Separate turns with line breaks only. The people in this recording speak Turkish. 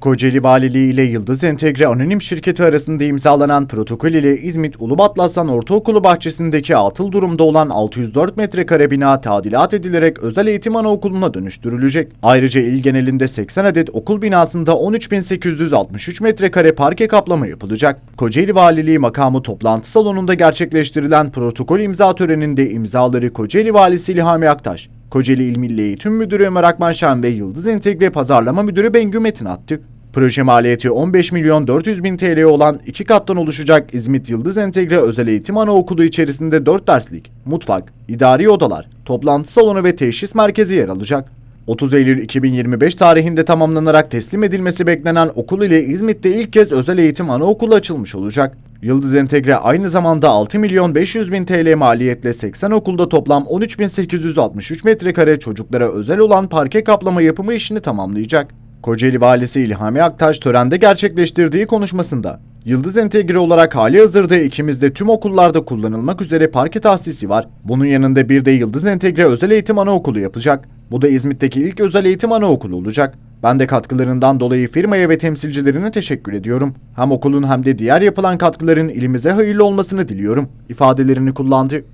Kocaeli Valiliği ile Yıldız Entegre Anonim Şirketi arasında imzalanan protokol ile İzmit Ulubatlı Ortaokulu bahçesindeki atıl durumda olan 604 metrekare bina tadilat edilerek özel eğitim anaokuluna dönüştürülecek. Ayrıca il genelinde 80 adet okul binasında 13.863 metrekare parke kaplama yapılacak. Kocaeli Valiliği makamı toplantı salonunda gerçekleştirilen protokol imza töreninde imzaları Kocaeli Valisi İlhami Aktaş, Kocaeli İl Milli Eğitim Müdürü Ömer Akmanşan ve Yıldız Entegre Pazarlama Müdürü Bengü Metin attı. Proje maliyeti 15 milyon 400 bin TL olan iki kattan oluşacak İzmit Yıldız Entegre Özel Eğitim Anaokulu içerisinde 4 derslik, mutfak, idari odalar, toplantı salonu ve teşhis merkezi yer alacak. 30 Eylül 2025 tarihinde tamamlanarak teslim edilmesi beklenen okul ile İzmit'te ilk kez özel eğitim anaokulu açılmış olacak. Yıldız Entegre aynı zamanda 6 milyon 500 bin TL maliyetle 80 okulda toplam 13.863 metrekare çocuklara özel olan parke kaplama yapımı işini tamamlayacak. Kocaeli Valisi İlhami Aktaş törende gerçekleştirdiği konuşmasında Yıldız Entegre olarak hali hazırda ikimizde tüm okullarda kullanılmak üzere parke tahsisi var. Bunun yanında bir de Yıldız Entegre Özel Eğitim Anaokulu yapacak. Bu da İzmit'teki ilk özel eğitim anaokulu olacak. Ben de katkılarından dolayı firmaya ve temsilcilerine teşekkür ediyorum. Hem okulun hem de diğer yapılan katkıların ilimize hayırlı olmasını diliyorum ifadelerini kullandı.